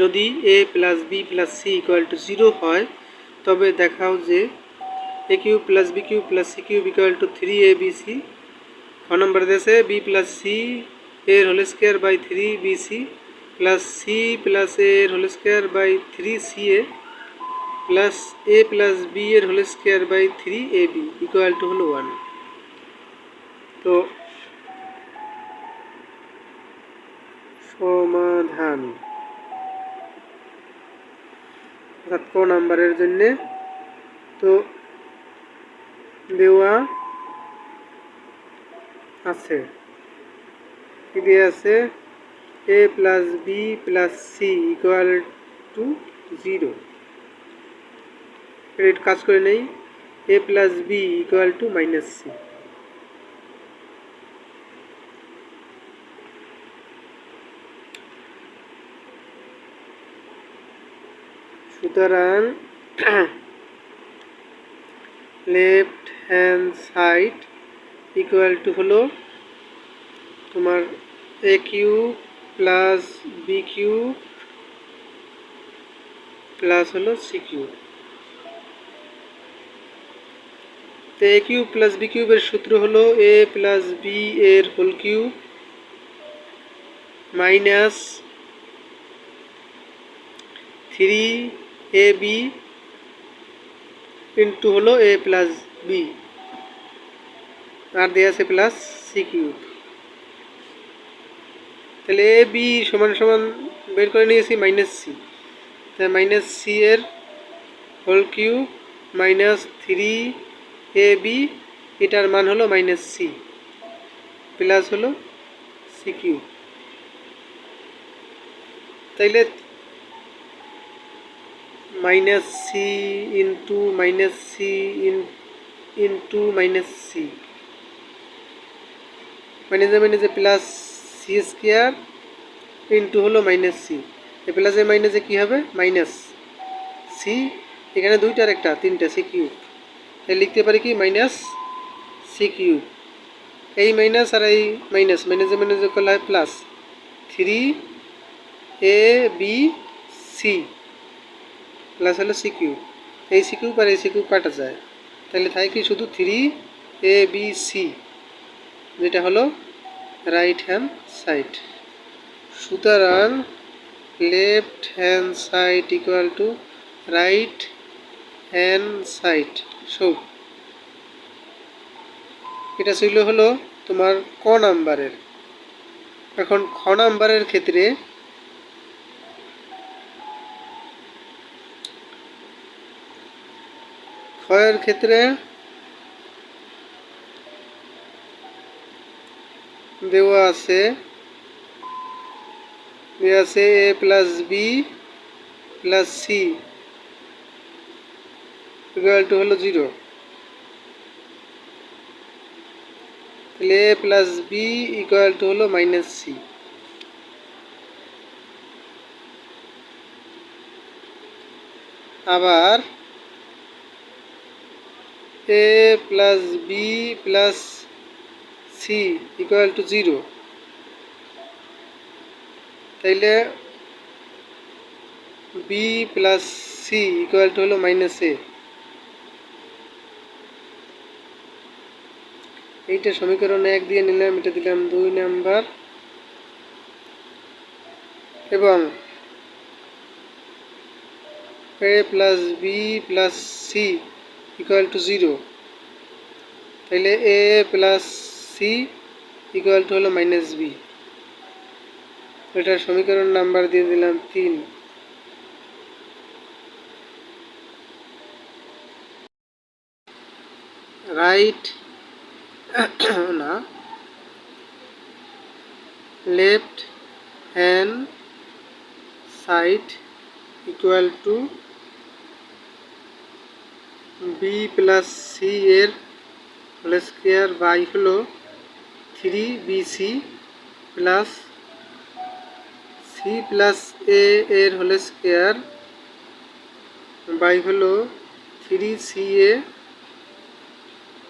যদি A plus B plus C equal to zero হয়, তবে দেখাও যে A cube plus B cube plus C cube equal to three A B C খ নম্বর দেশে B plus C এর whole square by three B C plus C plus এর whole square by three C A plus A plus B এর whole square by three A B equal to হলো one তো সমাধান। অর্থাৎ ক নাম্বারের জন্যে। তো, দেওয়া আছে। কি দিয়ে আছে? A plus B plus C equal to zero. এটা কাজ করে নেই। A plus B equal to minus C. সুতরাং left hand side equal to হলো তোমার A cube plus B cube plus হলো সি কিউ তো এ কিউব প্লাস বি কিউবের সূত্র হলো এ প্লাস বি এর whole cube minus three A B into হলো এ প্লাস বি আর দেওয়া আছে প্লাস সি কিউব তাহলে এ বি সমান সমান বের করে নিয়েছি মাইনাস সি তাহলে মাইনাস সি এর whole cube minus three A B এটার মান হলো মাইনাস সি প্লাস হলো সি কিউব তাইলে minus C into minus C in into minus C মাইনাসে মাইনাসে প্লাস সি স্কোয়ার ইন্টু হলো মাইনাস সি এ প্লাসে মাইনাসে কী হবে? মাইনাস সি এখানে দুইটার একটা, তিনটা সি কিউব তাই লিখতে পারি কি? মাইনাস সি কিউব এই মাইনাস আর এই মাইনাস মাইনাসে মাইনাসে করলে হয় plus three A B C plus হলো সি কিউব এই সি কিউব আর এই সি কিউব কাটা যায়। তাহলে থাকে শুধু থ্রি এ বি সি যেটা হলো রাইট হ্যান্ড সাইড সুতরাং left hand side equal to right hand side so এটা ছিল হলো তোমার ক নাম্বারের এখন খ নাম্বারের ক্ষেত্রে ক্ষয়ের ক্ষেত্রে দেওয়া আছে দেওয়া আছে A plus B plus C equal to হলো জিরো তাহলে A plus B equal to হলো মাইনাস সি আবার A plus B plus C equal to zero তাইলে B plus C equal to হলো মাইনাস এ এইটা সমীকরণ এক দিয়ে নিলাম, এটা দিলাম দুই নাম্বার। এবং A plus B plus C equal to zero তাহলে A plus C equal to হলো মাইনাস বি এটার সমীকরণ নাম্বার দিয়ে দিলাম তিন। রাইট না। Left hand side equal to B plus C এর হোল স্কোয়ার বাই হলো three B C plus C plus A এর হোল স্কোয়ার বাই হলো three C A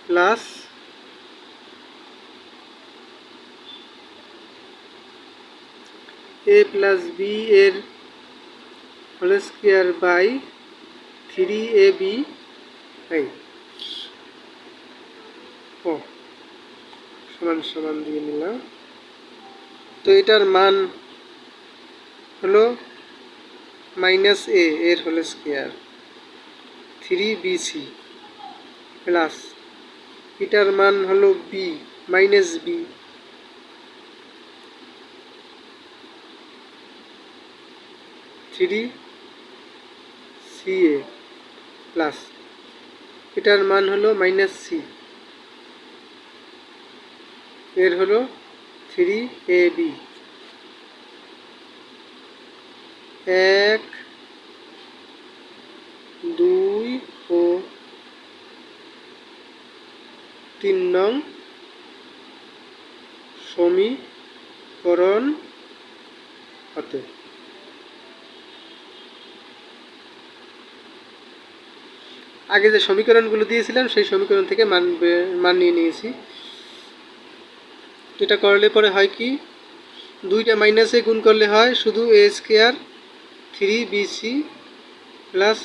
plus A plus B এর whole square by three A B এই ও, সমান সমান দিয়ে নিলাম। তো এটার মান হলো মাইনাস এ এর whole square three BC plus এটার মান হলো B minus B three C A plus এটার মান হলো মাইনাস সি এর হলো থ্রি এ বি এক, দুই ও তিন নং সমীকরণ হতে। আগে যে সমীকরণগুলো দিয়েছিলাম, সেই সমীকরণ থেকে মান মান নিয়ে নিয়েছি। এটা করলে পরে হয় কি? দুইটা মাইনাসে গুণ করলে হয় শুধু A square three BC plus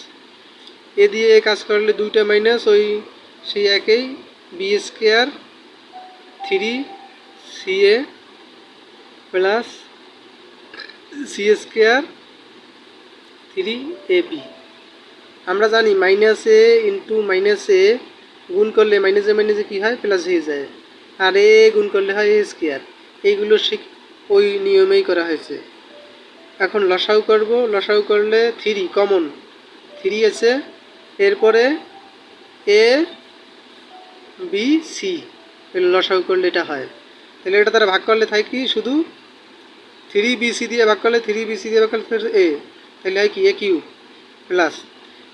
A দিয়ে কাজ করলে দুইটা মাইনাস ওই সেই একই B square three C A plus C square three A B আমরা জানি minus A into minus A গুণ করলে মাইনাস মাইনাসে মাইনাসে কী হয়? প্লাস হয়ে যায়। আর এ গুণ করলে হয় এ স্কোয়ার এইগুলো শিখ ওই নিয়মেই করা হয়েছে। এখন লসাউ করব। লসাউ করলে থ্রি কমন থ্রি আছে। এরপরে এ বি সি লসাউ করলে এটা হয়। তাহলে এটা তারা ভাগ করলে থাকে কি? শুধু থ্রি বি সি দিয়ে ভাগ করলে থ্রি বি সি দিয়ে ভাগ করলে এ তাহলে হয় কি? এ কিউ প্লাস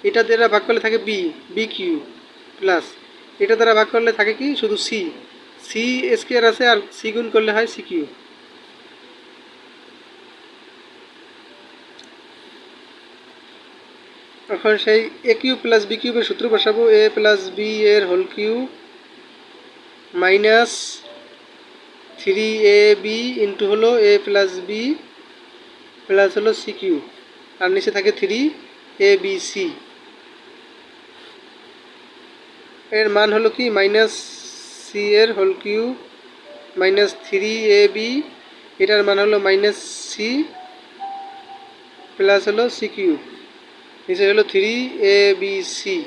এটা দ্বারা ভাগ করলে থাকে বি বি কিউ প্লাস এটা দ্বারা ভাগ করলে থাকে কি? শুধু সি সি স্কোয়ার আছে আর সি গুণ করলে হয় সি কিউ এখন সেই এ কিউ প্লাস বি কিউবের সূত্র বসাবো। এ প্লাস বি এর whole cube minus three A B into হলো এ প্লাস বি প্লাস হলো সি কিউ আর নিচে থাকে থ্রি এ বি সি এর মান হলো কি? মাইনাস সি এর whole cube minus three A B এটার মান হলো মাইনাস সি প্লাস হলো সি কিউ নিচে হলো থ্রি এ বি সি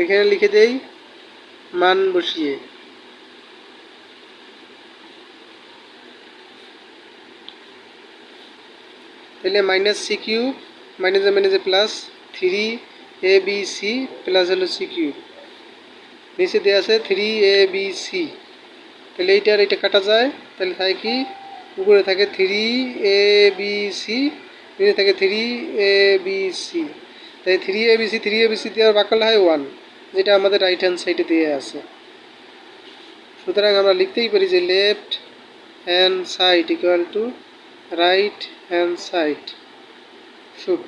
এখানে লিখে দেই, মান বসিয়ে। তাহলে মাইনাস সি কিউব, মাইনাসে মাইনাসে plus three A B C plus হলো সি কিউব। নিচে দেওয়া আছে থ্রি এ বি সি তাহলে এইটার এটা কাটা যায়, তাহলে থাকে কি? উপরে থাকে থ্রি এ বি সি নিচে থাকে থ্রি এ বি সি তাই three A B C three A B C দেওয়ার বাক্য হয় ওয়ান যেটা আমাদের রাইট হ্যান্ড সাইডে দিয়ে আছে। সুতরাং আমরা লিখতেই পারি যে left hand side equal to right hand side should